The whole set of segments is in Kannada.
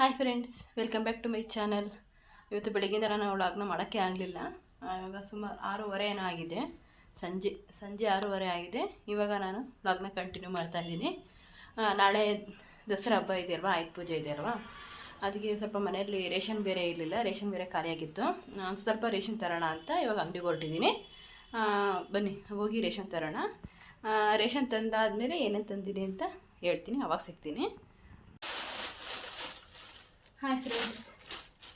Hi friends welcome back to my channel ಇವತ್ತು ಬೆಳಗ್ಗಿಂದ ನಾನು ವ್ಲಾಗ್ನ ಮಾಡೋಕ್ಕೆ ಆಗಲಿಲ್ಲ. ಇವಾಗ ಸುಮಾರು ಆರೂವರೆ ಏನೋ ಆಗಿದೆ. ಸಂಜೆ ಸಂಜೆ ಆರೂವರೆ ಆಗಿದೆ. ಇವಾಗ ನಾನು ವ್ಲಾಗ್ನ ಕಂಟಿನ್ಯೂ ಮಾಡ್ತಾ ಇದ್ದೀನಿ. ನಾಳೆ ದಸರಾ ಹಬ್ಬ ಇದೆಯಲ್ವಾ ಆಯುಧ ಪೂಜೆ ಇದೆ ಅಲ್ವಾ? ಅದಕ್ಕೆ ಸ್ವಲ್ಪ ಮನೆಯಲ್ಲಿ ರೇಷನ್ ಬೇರೆ ಇರಲಿಲ್ಲ, ರೇಷನ್ ಬೇರೆ ಖಾಲಿಯಾಗಿತ್ತು. ನಾನು ಸ್ವಲ್ಪ ರೇಷನ್ ತರೋಣ ಅಂತ ಇವಾಗ ಅಂಗಡಿಗೆ ಹೊರಟಿದ್ದೀನಿ. ಬನ್ನಿ, ಹೋಗಿ ರೇಷನ್ ತರೋಣ. ರೇಷನ್ ತಂದಾದಮೇಲೆ ಏನೇನು ತಂದಿದೆ ಅಂತ ಹೇಳ್ತೀನಿ, ಅವಾಗ ಸಿಗ್ತೀನಿ. ಹಾಯ್ ಫ್ರೆಂಡ್ಸ್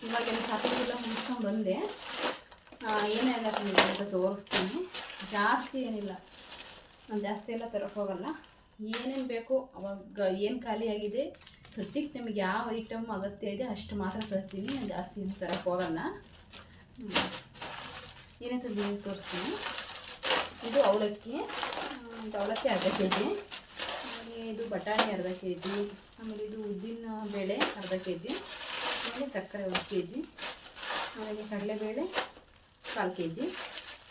ಇವಾಗ ಶಾಪಿಂಗ್ ಎಲ್ಲ ಮುಗಿಸ್ಕೊಂಡು ಬಂದೆ. ಏನೆಲ್ಲ ಅಂತ ತೋರಿಸ್ತೀನಿ. ಜಾಸ್ತಿ ಏನಿಲ್ಲ. ನಾನು ಜಾಸ್ತಿ ಎಲ್ಲ ತರೋಕ್ಕೆ ಹೋಗಲ್ಲ. ಏನೇನು ಬೇಕು, ಅವಾಗ ಏನು ಖಾಲಿಯಾಗಿದೆ ಸದ್ಯಕ್ಕೆ ನಿಮಗೆ ಯಾವ ಐಟಮ್ ಅಗತ್ಯ ಇದೆ, ಅಷ್ಟು ಮಾತ್ರ ತರ್ತೀನಿ. ನಾನು ಜಾಸ್ತಿ ಏನು ತರೋಕ್ಕೆ ಹೋಗಲ್ಲ. ಏನೇ ತಂದಿದ್ದೀನಿ ತೋರಿಸ್ತೀನಿ. ಇದು ಅವಲಕ್ಕಿ. ಅವಲಕ್ಕಿ ಅರ್ಧ ಕೆ ಜಿ ಆಮೇಲೆ ಇದು ಬಟಾಣಿ ಅರ್ಧ ಕೆ ಜಿ ಆಮೇಲೆ ಇದು ಉದ್ದಿನ ಬೇಳೆ ಅರ್ಧ ಕೆ ಜಿ ಆಮೇಲೆ ಸಕ್ಕರೆ ಒಂದು ಕೆ ಜಿ ಆಮೇಲೆ ಕಡಲೆಬೇಳೆ ಕಾಲು ಕೆ ಜಿ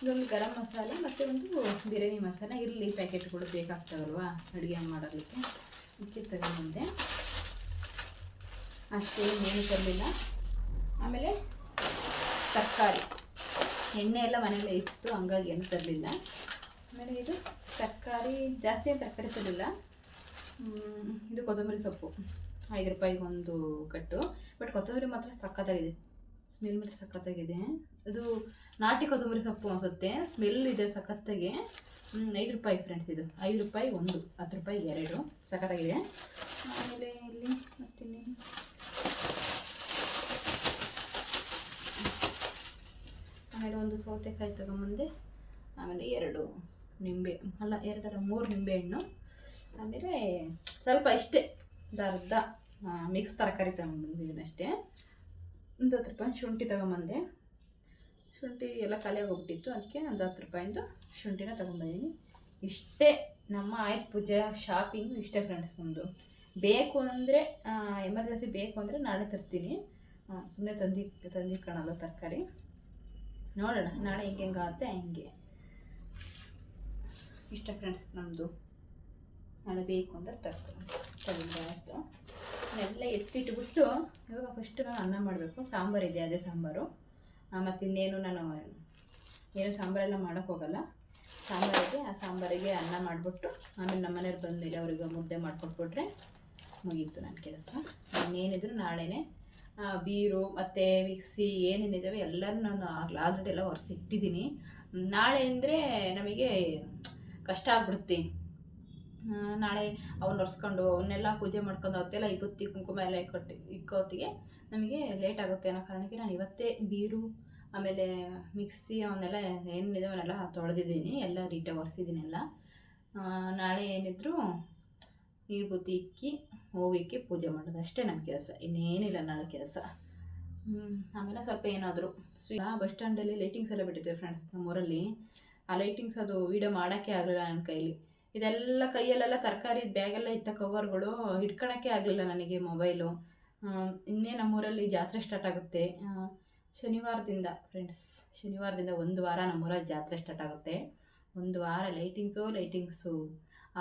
ಇದೊಂದು ಗರಂ ಮಸಾಲೆ ಮತ್ತು ಒಂದು ಬಿರಿಯಾನಿ ಮಸಾಲೆ. ಇರಲಿ ಪ್ಯಾಕೆಟ್ಗಳು ಬೇಕಾಗ್ತವಲ್ವಾ ಅಡುಗೆ ಮಾಡೋದಕ್ಕೆ. ಅದಕ್ಕೆ ಮುಂದೆ ಅಷ್ಟೇ ಏನು ತರಲಿಲ್ಲ. ಆಮೇಲೆ ತರಕಾರಿ. ಎಣ್ಣೆ ಎಲ್ಲ ಮನೆಯಲ್ಲೇ ಇತ್ತು, ಹಂಗಾಗಿ ಏನು ತರಲಿಲ್ಲ. ಆಮೇಲೆ ಇದು ತರಕಾರಿ, ಜಾಸ್ತಿ ತರಕಾರಿ ತರಲಿಲ್ಲ. ಇದು ಕೊತ್ತಂಬರಿ ಸೊಪ್ಪು. ಐದು ರೂಪಾಯಿಗೆ ಒಂದು ಕಟ್ಟು. ಬಟ್ ಕೊತ್ತಂಬರಿ ಮಾತ್ರ ಸಖತ್ತಾಗಿದೆ. ಸ್ಮೆಲ್ ಮಾತ್ರ ಸಖತ್ತಾಗಿದೆ. ಅದು ನಾಟಿ ಕೊತ್ತಂಬರಿ ಸೊಪ್ಪು ಅನಿಸುತ್ತೆ. ಸ್ಮೆಲ್ ಇದೆ ಸಖತ್ತಾಗಿ. ಐದು ರೂಪಾಯಿ ಫ್ರೆಂಡ್ಸ್ ಇದು. ಐದು ರೂಪಾಯಿ ಒಂದು, ಹತ್ತು ರೂಪಾಯಿ ಎರಡು. ಸಖತ್ತಾಗಿದೆ. ಆಮೇಲೆ ಇಲ್ಲಿ ಮತ್ತಿಲ್ಲಿ ಆಮೇಲೆ ಒಂದು ಸೌತೆಕಾಯಿ ತಗೊಂಬಂದೆ. ಆಮೇಲೆ ಎರಡು ನಿಂಬೆ, ಅಲ್ಲ, ಎರಡರ ಮೂರು ನಿಂಬೆಹಣ್ಣು ಆಮೇಲೆ ಸ್ವಲ್ಪ ಇಷ್ಟೇ, ಅರ್ಧ. ಮಿಕ್ಸ್ ತರಕಾರಿ ತಗೊಂಬಂದಿದ್ದೀನಿ ಅಷ್ಟೇ. ಒಂದು ಹತ್ತು ರೂಪಾಯಿ ಶುಂಠಿ ತಗೊಂಬಂದೆ ಶುಂಠಿ ಎಲ್ಲ ಖಾಲಿ ಆಗೋಗ್ಬಿಟ್ಟಿತ್ತು ಅದಕ್ಕೆ ಒಂದು ಹತ್ತು ರೂಪಾಯಿಂದು ಶುಂಠಿನ ತೊಗೊಂಬಂದಿದ್ದೀನಿ ಇಷ್ಟೇ ನಮ್ಮ ಆಯುಧ ಪೂಜೆ ಶಾಪಿಂಗು ಇಷ್ಟೇ ಫ್ರೆಂಡ್ಸ್ ನಮ್ಮದು ಬೇಕು ಅಂದರೆ ಎಮರ್ಜೆನ್ಸಿ ಬೇಕು ಅಂದರೆ ನಾಳೆ ತರ್ತೀನಿ. ಸುಮ್ಮನೆ ತಂದಿ, ತಂದಿಟ್ಕೊಳಲ್ಲ ತರಕಾರಿ. ನೋಡೋಣ, ನಾಳೆ ಹೆಂಗೆ ಹೆಂಗಾಗುತ್ತೆ ಹೆಂಗೆ. ಇಷ್ಟ ಫ್ರೆಂಡ್ಸ್ ನಮ್ಮದು ನಾಳೆ ಬೇಕು ಅಂದರೆ ತರ್ತೀನಿ ತಗೊಂಡು ಆಯಿತು? ಎಲ್ಲ ಎತ್ತಿಟ್ಬಿಟ್ಟು ಇವಾಗ ಫಸ್ಟ್ ನಾನು ಅನ್ನ ಮಾಡಬೇಕು. ಸಾಂಬಾರು ಇದೆ, ಅದೇ ಸಾಂಬಾರು. ಮತ್ತು ಇನ್ನೇನು ನಾನು ಏನು ಸಾಂಬಾರೆಲ್ಲ ಮಾಡೋಕ್ಕೋಗಲ್ಲ ಸಾಂಬಾರಿಗೆ ಆ ಸಾಂಬಾರಿಗೆ ಅನ್ನ ಮಾಡಿಬಿಟ್ಟು ಆಮೇಲೆ ನಮ್ಮ ಮನೆಯವ್ರು ಬಂದಮೇಲೆ ಅವ್ರಿಗೆ ಮುದ್ದೆ ಮಾಡಿಕೊಟ್ಬಿಟ್ರೆ ಮುಗೀತು ನನ್ನ ಕೆಲಸ. ಇನ್ನೇನಿದ್ರು ನಾಳೆನೇ ಬೀರು, ಮತ್ತು ಮಿಕ್ಸಿ ಏನೇನಿದ್ದಾವೆ ಎಲ್ಲರೂ ನಾನು ಆಲ್ರೆಡಿ ಎಲ್ಲ ಒರೆಸಿಟ್ಟಿದ್ದೀನಿ. ನಾಳೆ ಅಂದರೆ ನಮಗೆ ಕಷ್ಟ ಆಗ್ಬಿಡುತ್ತೆ. ನಾಳೆ ಅವನ್ನ ಒರೆಸ್ಕೊಂಡು ಅವನ್ನೆಲ್ಲ ಪೂಜೆ ಮಾಡ್ಕೊಂಡು ಅವತ್ತೆಲ್ಲ ಇಬ್ಬತ್ತಿ ಕುಂಕುಮ ಎಲ್ಲ ಇಕ್ಕೊಟ್ಟು ಇಕ್ಕೋತ್ತಿಗೆ ನಮಗೆ ಲೇಟ್ ಆಗುತ್ತೆ ಅನ್ನೋ ಕಾರಣಕ್ಕೆ ನಾನು ಇವತ್ತೇ ಬೀರು, ಆಮೇಲೆ ಮಿಕ್ಸಿ ಅವನ್ನೆಲ್ಲ ಏನಿದೆ ಅವನ್ನೆಲ್ಲ ತೊಳೆದಿದ್ದೀನಿ, ಎಲ್ಲ ರೀಟಾಗಿ ಒರೆಸಿದ್ದೀನಿ ಎಲ್ಲ. ನಾಳೆ ಏನಿದ್ರು ವಿಭೂತಿ ಇಕ್ಕಿ ಹೂವಿಕ್ಕಿ ಪೂಜೆ ಮಾಡೋದು ಅಷ್ಟೇ ನನ್ನ ಕೆಲಸ, ಇನ್ನೇನಿಲ್ಲ ನಾಳೆ ಕೆಲಸ. ಆಮೇಲೆ ಸ್ವಲ್ಪ ಏನಾದರೂ ಸ್ವೀ ಬಸ್ ಸ್ಟ್ಯಾಂಡಲ್ಲಿ ಲೈಟಿಂಗ್ಸ್ ಎಲ್ಲ ಬಿಟ್ಟಿದ್ದೆ ಫ್ರೆಂಡ್ಸ್ ನಮ್ಮೂರಲ್ಲಿ. ಆ ಲೈಟಿಂಗ್ಸ್ ಅದು ವೀಡಿಯೋ ಮಾಡೋಕ್ಕೆ ಆಗಲಿಲ್ಲ ನನ್ನ ಕೈಲಿ. ಇದೆಲ್ಲ ಕೈಯಲ್ಲೆಲ್ಲ ತರಕಾರಿ ಬ್ಯಾಗೆಲ್ಲ ಇತ್ತ ಕವರ್ಗಳು ಹಿಡ್ಕೊಳಕ್ಕೆ ಆಗಲಿಲ್ಲ ನನಗೆ ಮೊಬೈಲು. ಇನ್ನೇ ನಮ್ಮೂರಲ್ಲಿ ಜಾತ್ರೆ ಸ್ಟಾರ್ಟ್ ಆಗುತ್ತೆ. ಶನಿವಾರದಿಂದ ಫ್ರೆಂಡ್ಸ್ ಶನಿವಾರದಿಂದ ಒಂದು ವಾರ ನಮ್ಮೂರಲ್ಲಿ ಜಾತ್ರೆ ಸ್ಟಾರ್ಟ್ ಆಗುತ್ತೆ. ಒಂದು ವಾರ ಲೈಟಿಂಗ್ಸು ಲೈಟಿಂಗ್ಸು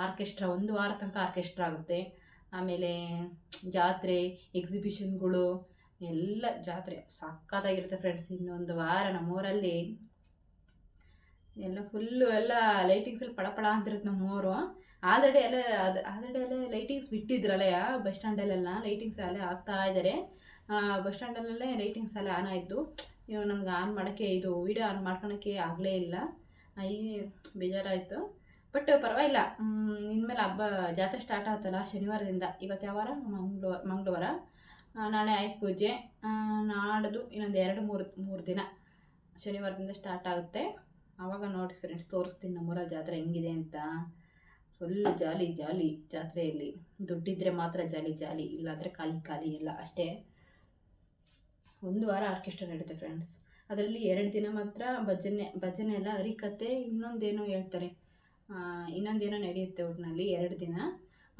ಆರ್ಕೆಸ್ಟ್ರಾ ಒಂದು ವಾರ ತನಕ ಆರ್ಕೆಸ್ಟ್ರಾ ಆಗುತ್ತೆ. ಆಮೇಲೆ ಜಾತ್ರೆ ಎಕ್ಸಿಬಿಷನ್ಗಳು ಎಲ್ಲ ಜಾತ್ರೆ ಸಖತ್ತಾಗಿರುತ್ತೆ ಫ್ರೆಂಡ್ಸ್ ಇನ್ನೊಂದು ವಾರ ನಮ್ಮೂರಲ್ಲಿ ಎಲ್ಲ ಫುಲ್ಲು ಎಲ್ಲ ಲೈಟಿಂಗ್ಸಲ್ಲಿ ಪಳ ಪಳ ಅಂತಿರುತ್ತೆ ನಮ್ಮೂರು ಆಲ್ರೆಡಿ ಎಲ್ಲ ಅದು ಆಲ್ರೆಡಿ ಎಲ್ಲ ಲೈಟಿಂಗ್ಸ್ ಬಿಟ್ಟಿದ್ರಲ್ಲ ಬಸ್ ಸ್ಟ್ಯಾಂಡಲ್ಲೆಲ್ಲ ಲೈಟಿಂಗ್ಸ್ ಅಲ್ಲೇ ಆಗ್ತಾ ಇದ್ದಾರೆ ಬಸ್ ಸ್ಟ್ಯಾಂಡಲ್ಲೇ ಲೈಟಿಂಗ್ಸ್ ಎಲ್ಲ ಆನ್ ಆಯಿತು ಇವಾಗ ನಮ್ಗೆ ಆನ್ ಮಾಡೋಕ್ಕೆ ಇದು ವೀಡಿಯೋ ಆನ್ ಮಾಡ್ಕೊಳಕ್ಕೆ ಆಗಲೇ ಇಲ್ಲ. ಈ ಬೇಜಾರಾಯಿತು. ಬಟ್ ಪರವಾಗಿಲ್ಲ ಇನ್ಮೇಲೆ ಹಬ್ಬ ಜಾತ್ರೆ ಸ್ಟಾರ್ಟ್ ಆಗುತ್ತಲ್ಲ ಶನಿವಾರದಿಂದ. ಇವತ್ತು ಯಾವ ವಾರ ಮಂಗಳವಾರ. ಮಂಗಳವಾರ ನಾಳೆ ಆಯ್ತು ಪೂಜೆ. ನಾಡಿದ್ದು ನಾಡ್ದು ಇನ್ನೊಂದು ಎರಡು ಮೂರು ಮೂರು ದಿನ ಶನಿವಾರದಿಂದ ಸ್ಟಾರ್ಟ್ ಆಗುತ್ತೆ. ಆವಾಗ ನೋಡಿ ಫ್ರೆಂಡ್ಸ್ ತೋರಿಸ್ತೀನಿ, ನಮ್ಮೂರ ಜಾತ್ರೆ ಹೆಂಗಿದೆ ಅಂತ. ಫುಲ್ ಜಾಲಿ ಜಾಲಿ ಜಾತ್ರೆಯಲ್ಲಿ. ದುಡ್ಡಿದ್ರೆ ಮಾತ್ರ ಜಾಲಿ ಜಾಲಿ. ಇಲ್ಲಾಂದರೆ ಖಾಲಿ ಖಾಲಿ ಎಲ್ಲ ಅಷ್ಟೇ. ಒಂದು ವಾರ ಆರ್ಕೆಸ್ಟ್ರಾ ನಡೀತೆ ಫ್ರೆಂಡ್ಸ್ ಅದರಲ್ಲಿ ಎರಡು ದಿನ ಮಾತ್ರ ಭಜನೆ ಭಜನೆ ಎಲ್ಲ ಹರಿಕತೆ ಇನ್ನೊಂದೇನೋ ಹೇಳ್ತಾರೆ. ಇನ್ನೊಂದೇನೋ ನಡೆಯುತ್ತೆ ಒಟ್ಟಿನಲ್ಲಿ ಎರಡು ದಿನ.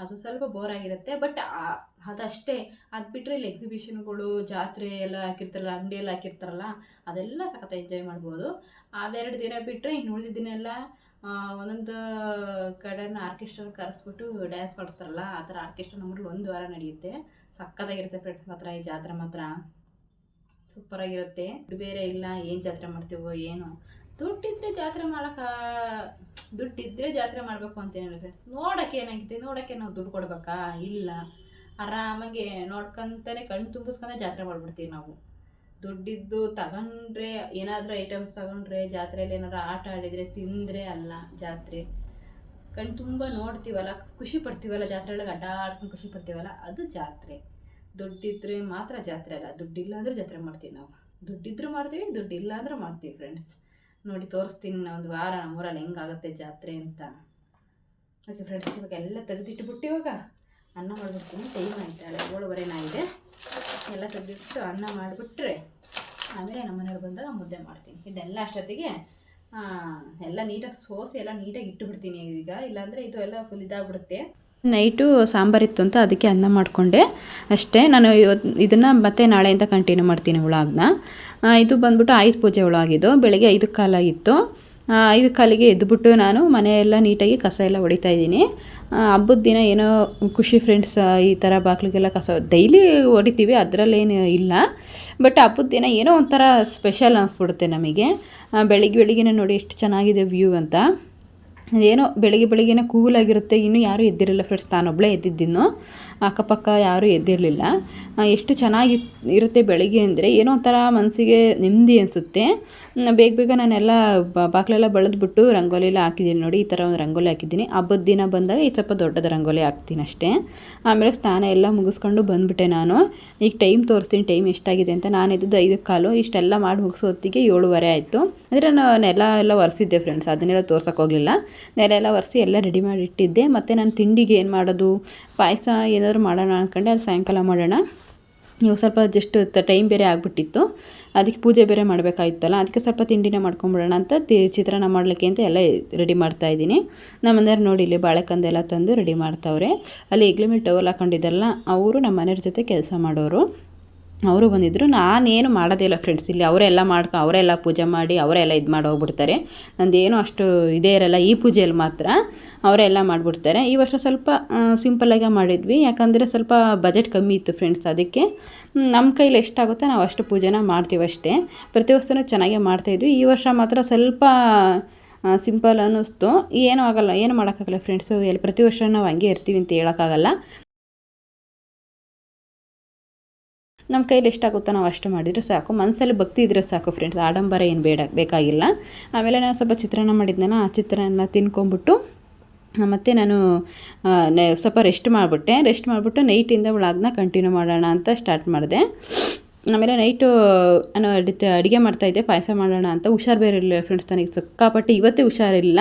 ಅದು ಸ್ವಲ್ಪ ಬೋರ್ ಆಗಿರುತ್ತೆ. ಬಟ್ ಅದಷ್ಟೇ. ಅದು ಬಿಟ್ಟರೆ ಇಲ್ಲಿ ಎಕ್ಸಿಬಿಷನ್ಗಳು ಜಾತ್ರೆ ಎಲ್ಲ ಹಾಕಿರ್ತಾರಲ್ಲ, ಅಂಗಡಿ ಎಲ್ಲ ಹಾಕಿರ್ತಾರಲ್ಲ, ಅದೆಲ್ಲ ಸಖತ್ ಎಂಜಾಯ್ ಮಾಡ್ಬೋದು. ಅದೆರಡು ದಿನ ಬಿಟ್ಟರೆ ಇನ್ನು ಉಳಿದ ದಿನ ಎಲ್ಲ ಒಂದೊಂದು ಕಡೆನ ಆರ್ಕೆಸ್ಟ್ರಾ ಕರೆಸ್ಬಿಟ್ಟು ಡ್ಯಾನ್ಸ್ ಮಾಡ್ತಾರಲ್ಲ, ಆ ಥರ ಆರ್ಕೆಸ್ಟ್ರಾ ನಮ್ಮಲ್ಲಿ ಒಂದು ವಾರ ನಡೆಯುತ್ತೆ. ಸಕ್ಕತ್ತಾಗಿರುತ್ತೆ ಫ್ರೆಂಡ್ಸ್ ಮಾತ್ರ, ಈ ಜಾತ್ರೆ ಮಾತ್ರ. ಸೂಪರಾಗಿರುತ್ತೆ. ಆಗಿರುತ್ತೆ ಬೇರೆ ಇಲ್ಲ, ಏನು ಜಾತ್ರೆ ಮಾಡ್ತೀವೋ, ಏನು? ದುಡ್ಡಿದ್ರೆ ಜಾತ್ರೆ ಮಾಡಕ, ದುಡ್ಡಿದ್ರೆ ಜಾತ್ರೆ ಮಾಡಬೇಕು ಅಂತ ಫ್ರೆಂಡ್ಸ್ ನೋಡೋಕೆ ಏನಾಗಿದೆ? ನೋಡೋಕ್ಕೆ ನಾವು ದುಡ್ಡು ಕೊಡ್ಬೇಕಾ? ಇಲ್ಲ. ಆರಾಮಾಗಿ ನೋಡ್ಕಂತಾನೆ ಕಣ್ಣು ತುಂಬಿಸ್ಕೊಂಡೆ ಜಾತ್ರೆ ಮಾಡ್ಬಿಡ್ತೀವಿ ನಾವು. ದುಡ್ಡಿದ್ದು ತಗೊಂಡ್ರೆ, ಏನಾದರೂ ಐಟಮ್ಸ್ ತಗೊಂಡ್ರೆ, ಜಾತ್ರೆಯಲ್ಲಿ ಏನಾದ್ರು ಆಟ ಆಡಿದರೆ, ತಿಂದರೆ ಅಲ್ಲ ಜಾತ್ರೆ. ಕಣ್ಣು ತುಂಬ ನೋಡ್ತೀವಲ್ಲ, ಖುಷಿ ಪಡ್ತೀವಲ್ಲ ಜಾತ್ರೆ ಒಳಗೆ ಅಡ್ಡ ಆಡ್ಕೊಂಡು ಖುಷಿ ಪಡ್ತೀವಲ್ಲ, ಅದು ಜಾತ್ರೆ. ದುಡ್ಡಿದ್ರೆ ಮಾತ್ರ ಜಾತ್ರೆ ಅಲ್ಲ. ದುಡ್ಡಿಲ್ಲ ಅಂದ್ರೆ ಜಾತ್ರೆ ಮಾಡ್ತೀವಿ ನಾವು. ದುಡ್ಡಿದ್ರು ಮಾಡ್ತೀವಿ ದುಡ್ಡಿಲ್ಲ ಅಂದ್ರೆ ಮಾಡ್ತೀವಿ ಫ್ರೆಂಡ್ಸ್ ನೋಡಿ, ತೋರಿಸ್ತೀನಿ ಒಂದು ವಾರ, ನಮ್ಮೂರಲ್ಲಿ ಹೆಂಗಾಗುತ್ತೆ ಜಾತ್ರೆ ಅಂತ. ಓಕೆ ಫ್ರೆಂಡ್ಸ್ ಇವಾಗ ಎಲ್ಲ ತೆಗೆದಿಟ್ಬಿಟ್ಟು ಇವಾಗ ಅನ್ನ ಮಾಡಿಬಿಡ್ತೀನಿ. ಟೈಮ್ ಆಯ್ತಾಳೆ ಇದೆ. ಎಲ್ಲ ತೆಗೆದಿಟ್ಟು ಅನ್ನ ಮಾಡಿಬಿಟ್ರೆ ಆಮೇಲೆ ನಮ್ಮ ಮನೆಯವ್ರು ಬಂದಾಗ ಮುದ್ದೆ ಮಾಡ್ತೀನಿ. ಇದೆಲ್ಲ ಅಷ್ಟೊತ್ತಿಗೆ ಎಲ್ಲ ನೀಟಾಗಿ ಸೋಸಿ ಎಲ್ಲ ನೀಟಾಗಿ ಇಟ್ಟುಬಿಡ್ತೀನಿ ಈಗ. ಇಲ್ಲಾಂದರೆ ಇದು ಎಲ್ಲ ಫುಲ್ ಇದಾಗ್ಬಿಡುತ್ತೆ. ನೈಟು ಸಾಂಬಾರಿತ್ತು ಅಂತ ಅದಕ್ಕೆ ಅನ್ನ ಮಾಡಿಕೊಂಡೆ. ಅಷ್ಟೇ ನಾನು ಇವತ್ತು ಇದನ್ನು ಮತ್ತೆ ನಾಳೆಯಿಂದ ಕಂಟಿನ್ಯೂ ಮಾಡ್ತೀನಿ ಹುಳಾಗನ್ನ ಇದು ಬಂದ್ಬಿಟ್ಟು ಆಯುಧ ಪೂಜೆ ಉಳಾಗಿದ್ದು ಬೆಳಗ್ಗೆ ಐದು ಕಾಲ ಇತ್ತು. ಆ, ಐದು ಕಾಲಿಗೆ ಎದ್ದುಬಿಟ್ಟು ನಾನು ಮನೆಯೆಲ್ಲ ನೀಟಾಗಿ ಕಸ ಎಲ್ಲ ಹೊಡಿತಾ ಇದ್ದೀನಿ. ಹಬ್ಬದ ದಿನ ಏನೋ ಖುಷಿ ಫ್ರೆಂಡ್ಸ್ ಈ ಥರ ಬಾಗಿಲಿಗೆಲ್ಲ ಕಸ ಡೈಲಿ ಹೊಡಿತೀವಿ ಅದರಲ್ಲೇನು ಇಲ್ಲ. ಬಟ್ ಹಬ್ಬದ ದಿನ ಏನೋ ಒಂಥರ ಸ್ಪೆಷಲ್ ಅನಿಸ್ಬಿಡುತ್ತೆ ನಮಗೆ. ಬೆಳಗ್ಗೆ ಬೆಳಿಗ್ಗೆ ಬೆಳಿಗ್ಗೆನೇ ನೋಡಿ ಎಷ್ಟು ಚೆನ್ನಾಗಿದೆ ವ್ಯೂ ಅಂತ. ಏನೋ ಬೆಳಿಗ್ಗೆ ಬೆಳಿಗ್ಗೆನೇ ಕೂಲಾಗಿರುತ್ತೆ ಇನ್ನೂ ಯಾರೂ ಎದ್ದಿರಲಿಲ್ಲ ಫ್ರೆಂಡ್ಸ್ ತಾನೊಬ್ಬಳೇ ಎದ್ದಿದ್ದಿನ್ನು. ಅಕ್ಕಪಕ್ಕ ಯಾರೂ ಎದ್ದಿರಲಿಲ್ಲ. ಎಷ್ಟು ಚೆನ್ನಾಗಿ ಇರುತ್ತೆ ಬೆಳಿಗ್ಗೆ ಅಂದರೆ ಏನೋ ಒಂಥರ ಮನಸ್ಸಿಗೆ ನೆಮ್ಮದಿ ಅನಿಸುತ್ತೆ. ಬೇಗ ಬೇಗ ನಾನೆಲ್ಲ ಬ- ಬಾಗಿಲೆಲ್ಲ ಬೆಳೆದ್ಬಿಟ್ಟು ರಂಗೋಲಿ ಎಲ್ಲ ಹಾಕಿದ್ದೀನಿ ನೋಡಿ, ಈ ಥರ ಒಂದು ರಂಗೋಲಿ ಹಾಕಿದ್ದೀನಿ. ಹಬ್ಬದ ದಿನ ಬಂದಾಗ ಈ ಸ್ವಲ್ಪ ದೊಡ್ಡದ ರಂಗೋಲಿ ಹಾಕ್ತೀನಿ ಅಷ್ಟೇ. ಆಮೇಲೆ ಸ್ನಾನ ಎಲ್ಲ ಮುಗಿಸ್ಕೊಂಡು ಬಂದುಬಿಟ್ಟೆ ನಾನು. ಈಗ ಟೈಮ್ ತೋರಿಸ್ತೀನಿ, ಟೈಮ್ ಎಷ್ಟಾಗಿದೆ ಅಂತ. ನಾನು ಇದ್ದದ್ದು ಐದು ಕಾಲು, ಇಷ್ಟೆಲ್ಲ ಮಾಡಿ ಮುಗಿಸೋ ಹೊತ್ತಿಗೆ ಏಳುವರೆ ಆಯಿತು. ಅಂದರೆ ನಾನು ನೆಲ ಎಲ್ಲ ಒರೆಸಿದ್ದೆ ಫ್ರೆಂಡ್ಸ್ ಅದನ್ನೆಲ್ಲ ತೋರ್ಸೋಕೆ ಹೋಗಲಿಲ್ಲ. ನೆಲ ಎಲ್ಲ ಒರೆಸಿ ಎಲ್ಲ ರೆಡಿ ಮಾಡಿ ಇಟ್ಟಿದ್ದೆ. ಮತ್ತು ನಾನು ತಿಂಡಿಗೆ ಏನು ಮಾಡೋದು, ಪಾಯಸ ಏನಾದರೂ ಮಾಡೋಣ ಅಂದ್ಕೊಂಡೆ ಅದು ಸಾಯಂಕಾಲ ಮಾಡೋಣ. ಇವಾಗ ಸ್ವಲ್ಪ ಜಸ್ಟ್ ಟೈಮ್ ಬೇರೆ ಆಗಿಬಿಟ್ಟಿತ್ತು. ಅದಕ್ಕೆ ಪೂಜೆ ಬೇರೆ ಮಾಡಬೇಕಾಗಿತ್ತಲ್ಲ ಅದಕ್ಕೆ ಸ್ವಲ್ಪ ತಿಂಡಿನ ಮಾಡ್ಕೊಂಬಿಡೋಣ ಅಂತ ತಿ, ಚಿತ್ರಾನ್ನ ಮಾಡಲಿಕ್ಕೆ ಅಂತ ಎಲ್ಲ ರೆಡಿ ಮಾಡ್ತಾ ಇದ್ದೀನಿ. ನಮ್ಮ ಮನೆಯವ್ರು ನೋಡಿ ಇಲ್ಲಿ ಬಾಳೆಕಂದೆಲ್ಲ ತಂದು ರೆಡಿ ಮಾಡ್ತಾವ್ರೆ. ಅಲ್ಲಿ ಹೆಗ್ಲ ಮೇಲೆ ಟವಲ್ ಹಾಕೊಂಡಿದ್ದಲ್ಲ, ಅವರು ನಮ್ಮ ಮನೆಯವ್ರ ಜೊತೆ ಕೆಲಸ ಮಾಡೋರು. ಅವರು ಬಂದಿದ್ದರು ನಾನೇನು ಮಾಡೋದಿಲ್ಲ ಫ್ರೆಂಡ್ಸ್ ಇಲ್ಲಿ ಅವರೆಲ್ಲ ಮಾಡ್ಕೊ ಅವರೆಲ್ಲ ಪೂಜೆ ಮಾಡಿ ಅವರೆಲ್ಲ ಇದು ಮಾಡಿ ಹೋಗ್ಬಿಡ್ತಾರೆ. ನಂದೇನು ಅಷ್ಟು ಇದೇ ಇರಲ್ಲ, ಈ ಪೂಜೆಯಲ್ಲಿ ಮಾತ್ರ ಅವರೆಲ್ಲ ಮಾಡಿಬಿಡ್ತಾರೆ. ಈ ವರ್ಷ ಸ್ವಲ್ಪ ಸಿಂಪಲ್ಲಾಗೆ ಮಾಡಿದ್ವಿ. ಯಾಕಂದರೆ ಸ್ವಲ್ಪ ಬಜೆಟ್ ಕಮ್ಮಿ ಇತ್ತು ಫ್ರೆಂಡ್ಸ್ ಅದಕ್ಕೆ. ನಮ್ಮ ಕೈಲಿ ಎಷ್ಟಾಗುತ್ತೋ ನಾವು ಅಷ್ಟು ಪೂಜೆನ ಮಾಡ್ತೀವಿ ಅಷ್ಟೇ. ಪ್ರತಿ ವರ್ಷವೂ ಚೆನ್ನಾಗೇ ಮಾಡ್ತಾಯಿದ್ವಿ ಈ ವರ್ಷ ಮಾತ್ರ ಸ್ವಲ್ಪ ಸಿಂಪಲ್ ಅನ್ನಿಸ್ತು. ಏನೂ ಆಗಲ್ಲ, ಏನು ಮಾಡೋಕ್ಕಾಗಲ್ಲ ಫ್ರೆಂಡ್ಸು ಎಲ್ಲಿ ಪ್ರತಿ ವರ್ಷ ನಾವು ಹಂಗೆ ಇರ್ತೀವಿ ಅಂತ ಹೇಳೋಕ್ಕಾಗಲ್ಲ. ನಮ್ಮ ಕೈಲಿ ಎಷ್ಟಾಗುತ್ತೋ ನಾವು ಅಷ್ಟು ಮಾಡಿದರೆ ಸಾಕು. ಮನಸ್ಸಲ್ಲಿ ಭಕ್ತಿ ಇದ್ದರೆ ಸಾಕು ಫ್ರೆಂಡ್ಸ್ ಆಡಂಬರ ಏನು ಬೇಡ, ಬೇಕಾಗಿಲ್ಲ. ಆಮೇಲೆ ನಾನು ಸ್ವಲ್ಪ ಚಿತ್ರಾನ್ನ ಮಾಡಿದ್ನಲ್ಲ, ಆ ಚಿತ್ರಾನ್ನ ತಿನ್ಕೊಂಬಿಟ್ಟು ಮತ್ತು ನಾನು ಸ್ವಲ್ಪ ರೆಸ್ಟ್ ಮಾಡಿಬಿಟ್ಟೆ. ರೆಸ್ಟ್ ಮಾಡಿಬಿಟ್ಟು ನೈಟಿಂದ ವ್ಲಾಗ್ನ ಕಂಟಿನ್ಯೂ ಮಾಡೋಣ ಅಂತ ಸ್ಟಾರ್ಟ್ ಮಾಡಿದೆ. ಆಮೇಲೆ ನೈಟು ನಾನು ಅಡಿತ, ಅಡುಗೆ ಮಾಡ್ತಾಯಿದ್ದೆ ಪಾಯಸ ಮಾಡೋಣ ಅಂತ. ಹುಷಾರು ಬೇರೆ ಇರಲಿಲ್ಲ ಫ್ರೆಂಡ್ಸ್ ನನಗೆ ಸಿಕ್ಕಾಪಟ್ಟೆ ಇವತ್ತೇ ಹುಷಾರಿಲ್ಲ.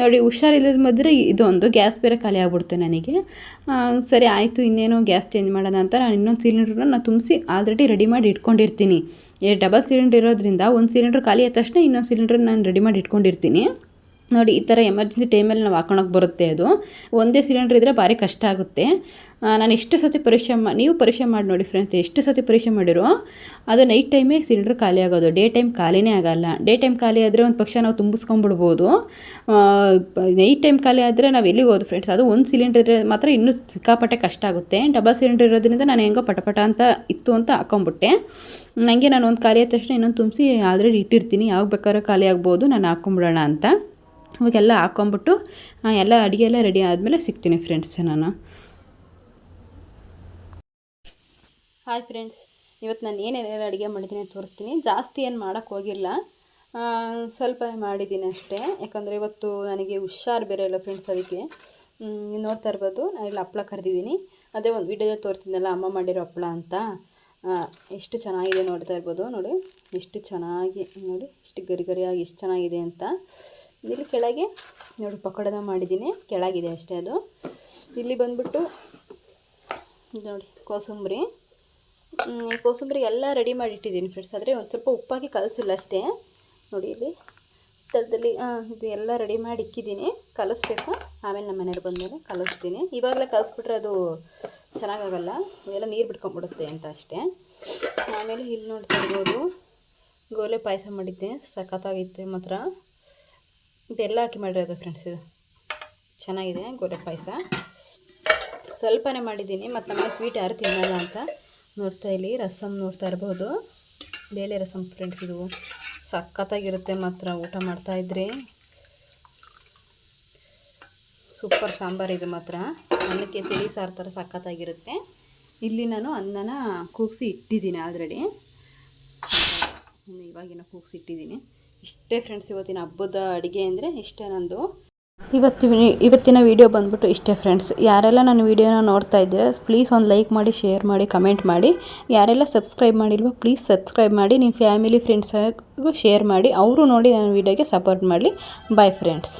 ನೋಡಿ, ಹುಷಾರಿಲ್ಲದ ಮಧ್ಯೆ ಇದೊಂದು ಗ್ಯಾಸ್ ಬೇರೆ ಖಾಲಿ ಆಗ್ಬಿಡ್ತು ನನಗೆ. ಸರಿ ಆಯಿತು, ಇನ್ನೇನು ಗ್ಯಾಸ್ ಚೇಂಜ್ ಮಾಡೋಣ ಅಂತ ನಾನು ಇನ್ನೊಂದು ಸಿಲಿಂಡ್ರನ್ನ ನಾನು ತುಂಬಿಸಿ ಆಲ್ರೆಡಿ ರೆಡಿ ಮಾಡಿ ಇಟ್ಕೊಂಡಿರ್ತೀನಿ. ಡಬಲ್ ಸಿಲಿಂಡರ್ ಇರೋದ್ರಿಂದ ಒಂದು ಸಿಲಿಂಡ್ರ್ ಖಾಲಿ ಆದ ತಕ್ಷಣ ಇನ್ನೊಂದು ಸಿಲಿಂಡ್ರ್ ನಾನು ರೆಡಿ ಮಾಡಿ ಇಟ್ಕೊಂಡಿರ್ತೀನಿ. ನೋಡಿ, ಈ ಥರ ಎಮರ್ಜೆನ್ಸಿ ಟೈಮಲ್ಲಿ ನಾವು ಹಾಕೊಳಕ್ಕೆ ಬರುತ್ತೆ ಅದು. ಒಂದೇ ಸಿಲಿಂಡ್ರ್ ಇದ್ದರೆ ಭಾರಿ ಕಷ್ಟ ಆಗುತ್ತೆ. ನಾನು ಎಷ್ಟು ಸತಿ ಪರೀಕ್ಷೆ ಮಾ, ನೀವು ಪರೀಕ್ಷೆ ಮಾಡಿ ನೋಡಿ ಫ್ರೆಂಡ್ಸ್ ಎಷ್ಟು ಸತಿ ಪರೀಕ್ಷೆ ಮಾಡಿರೋ, ಅದು ನೈಟ್ ಟೈಮೇ ಸಿಲಿಂಡ್ರ್ ಖಾಲಿ ಆಗೋದು. ಡೇ ಟೈಮ್ ಖಾಲಿನೇ ಆಗಲ್ಲ. ಡೇ ಟೈಮ್ ಖಾಲಿ ಆದರೆ ಒಂದು ಪಕ್ಷ ನಾವು ತುಂಬಿಸ್ಕೊಂಬಿಡ್ಬೋದು ನೈಟ್ ಟೈಮ್ ಖಾಲಿ ಆದರೆ ನಾವು ಎಲ್ಲಿಗೆ ಹೋದು ಫ್ರೆಂಡ್ಸ್ ಅದು ಒಂದು ಸಿಲಿಂಡರ್ ಇದ್ರೆ ಮಾತ್ರ ಇನ್ನೂ ಸಿಕ್ಕಾಪಟ್ಟೆ ಕಷ್ಟ ಆಗುತ್ತೆ. ಡಬಲ್ ಸಿಲಿಂಡರ್ ಇರೋದ್ರಿಂದ ನಾನು ಹೆಂಗೋ ಪಟಪಟ ಅಂತ ಇತ್ತು ಅಂತ ಹಾಕೊಂಬಿಟ್ಟೆ. ನನಗೆ ನಾನು ಒಂದು ಖಾಲಿ ಆದ ತಕ್ಷಣ ಇನ್ನೊಂದು ತುಂಬಿಸಿ ಆಲ್ರೆಡಿ ಇಟ್ಟಿರ್ತೀನಿ. ಯಾವಾಗ ಬೇಕಾದ್ರೂ ಖಾಲಿ ಆಗ್ಬೋದು, ನಾನು ಹಾಕೊಂಬಿಡೋಣ ಅಂತ. ಅವಾಗೆಲ್ಲ ಹಾಕ್ಕೊಂಬಿಟ್ಟು ಎಲ್ಲ ಅಡುಗೆ ಎಲ್ಲ ರೆಡಿ ಆದಮೇಲೆ ಸಿಗ್ತೀನಿ ಫ್ರೆಂಡ್ಸ್ ನಾನು. ಹಾಯ್ ಫ್ರೆಂಡ್ಸ್ ಇವತ್ತು ನಾನು ಏನೇನೆಲ್ಲ ಅಡುಗೆ ಮಾಡಿದ್ದೀನಿ ತೋರಿಸ್ತೀನಿ. ಜಾಸ್ತಿ ಏನು ಮಾಡೋಕ್ಕೆ ಹೋಗಿಲ್ಲ. ಸ್ವಲ್ಪ ಮಾಡಿದ್ದೀನಿ ಅಷ್ಟೇ. ಯಾಕಂದರೆ ಇವತ್ತು ನನಗೆ ಹುಷಾರು ಬೇರೆ ಇಲ್ಲ ಫ್ರೆಂಡ್ಸ್ ಅದಕ್ಕೆ. ನೋಡ್ತಾ ಇರ್ಬೋದು, ನಾನು ಇಲ್ಲಿ ಹಪ್ಳ ಕರೆದಿದ್ದೀನಿ. ಅದೇ ಒಂದು ವಿಡಿಯೋದಲ್ಲಿ ತೋರಿಸ್ತಿದ್ದೆನಲ್ಲ ಅಮ್ಮ ಮಾಡಿರೋ ಹಪ್ಪಳ ಅಂತ. ಎಷ್ಟು ಚೆನ್ನಾಗಿದೆ ನೋಡ್ತಾ ಇರ್ಬೋದು, ನೋಡಿ. ಎಷ್ಟು ಚೆನ್ನಾಗಿ, ನೋಡಿ, ಎಷ್ಟು ಗರಿ ಗರಿಯಾಗಿ, ಎಷ್ಟು ಚೆನ್ನಾಗಿದೆ ಅಂತ. ಇಲ್ಲಿ ಕೆಳಗೆ ನೋಡಿ ಪಕೋಡನ ಮಾಡಿದ್ದೀನಿ. ಕೆಳಗಿದೆ ಅಷ್ಟೇ ಅದು. ಇಲ್ಲಿ ಬಂದ್ಬಿಟ್ಟು ನೋಡಿ, ಕೋಸಂಬರಿ. ಕೋಸಂಬರಿ ಎಲ್ಲ ರೆಡಿ ಮಾಡಿ ಇಟ್ಟಿದ್ದೀನಿ ಫ್ರೆಂಡ್ಸ್ ಆದರೆ ಒಂದು ಸ್ವಲ್ಪ ಉಪ್ಪಾಗಿ ಕಲಸಿಲ್ಲ ಅಷ್ಟೇ. ನೋಡಿ ಇಲ್ಲಿ ಥರದಲ್ಲಿ ಇದು ಎಲ್ಲ ರೆಡಿ ಮಾಡಿ ಇಕ್ಕಿದ್ದೀನಿ. ಕಲಿಸ್ಬೇಕು. ಆಮೇಲೆ ನಮ್ಮ ಮನೆಯವ್ರು ಬಂದಮೇಲೆ ಕಲಿಸ್ತೀನಿ. ಇವಾಗಲೇ ಕಲಿಸ್ಬಿಟ್ರೆ ಅದು ಚೆನ್ನಾಗಾಗಲ್ಲ. ಇದೆಲ್ಲ ನೀರು ಬಿಟ್ಕೊಂಡ್ಬಿಡುತ್ತೆ ಅಂತ ಅಷ್ಟೇ. ಆಮೇಲೆ ಇಲ್ಲಿ ನೋಡ್ತಾ ಇರ್ಬೋದು ಗೋಲೆ ಪಾಯಸ ಮಾಡಿದ್ದೆ. ಸಖತ್ತಾಗಿತ್ತು ಮಾತ್ರ. ಬೆಲ್ಲ ಹಾಕಿ ಮಾಡಿರೋದು ಫ್ರೆಂಡ್ಸ್ ಇದು. ಚೆನ್ನಾಗಿದೆ, ಗೋಡೆ ಪಾಯಸ. ಸ್ವಲ್ಪನೇ ಮಾಡಿದ್ದೀನಿ, ಮತ್ತು ನಮ್ಮ ಸ್ವೀಟ್ ಯಾರು ತಿನ್ನಲ್ಲ ಅಂತ ನೋಡ್ತಾ ಇಲ್ಲಿ ರಸಮ್ ನೋಡ್ತಾ ಇರ್ಬೋದು. ಬೇಳೆ ರಸಮ್ ಫ್ರೆಂಡ್ಸ್ ಇದು ಸಖತ್ತಾಗಿರುತ್ತೆ, ಮಾತ್ರ ಊಟ ಮಾಡ್ತಾಯಿದ್ರಿ ಸೂಪರ್ ಸಾಂಬಾರು ಇದು ಮಾತ್ರ. ಅನ್ನಕ್ಕೆ ತಿಳಿ ಸಾರು ಥರ ಸಖತ್ತಾಗಿರುತ್ತೆ. ಇಲ್ಲಿ ನಾನು ಅನ್ನನ ಕೂಗಿಸಿ ಇಟ್ಟಿದ್ದೀನಿ ಆಲ್ರೆಡಿ. ಇವಾಗಿನ ಕೂಗಿಸಿ ಇಟ್ಟಿದ್ದೀನಿ. ಇಷ್ಟೇ ಫ್ರೆಂಡ್ಸ್ ಇವತ್ತಿನ ಹಬ್ಬದ ಅಡುಗೆ ಅಂದರೆ ಇಷ್ಟೇ ನಂದು. ಇವತ್ತಿನ ಇವತ್ತಿನ ವಿಡಿಯೋ ಬಂದ್ಬಿಟ್ಟು ಇಷ್ಟೇ ಫ್ರೆಂಡ್ಸ್ ಯಾರೆಲ್ಲ ನನ್ನ ವೀಡಿಯೋನ ನೋಡ್ತಾ ಇದ್ದೀರಾ ಪ್ಲೀಸ್ ಒಂದು ಲೈಕ್ ಮಾಡಿ ಶೇರ್ ಮಾಡಿ ಕಮೆಂಟ್ ಮಾಡಿ. ಯಾರೆಲ್ಲ ಸಬ್ಸ್ಕ್ರೈಬ್ ಮಾಡಿಲ್ವೋ ಪ್ಲೀಸ್ ಸಬ್ಸ್ಕ್ರೈಬ್ ಮಾಡಿ. ನಿಮ್ಮ ಫ್ಯಾಮಿಲಿ ಫ್ರೆಂಡ್ಸ್ಗೂ ಶೇರ್ ಮಾಡಿ. ಅವರು ನೋಡಿ ನನ್ನ ವಿಡಿಯೋಗೆ ಸಪೋರ್ಟ್ ಮಾಡಲಿ. Bye friends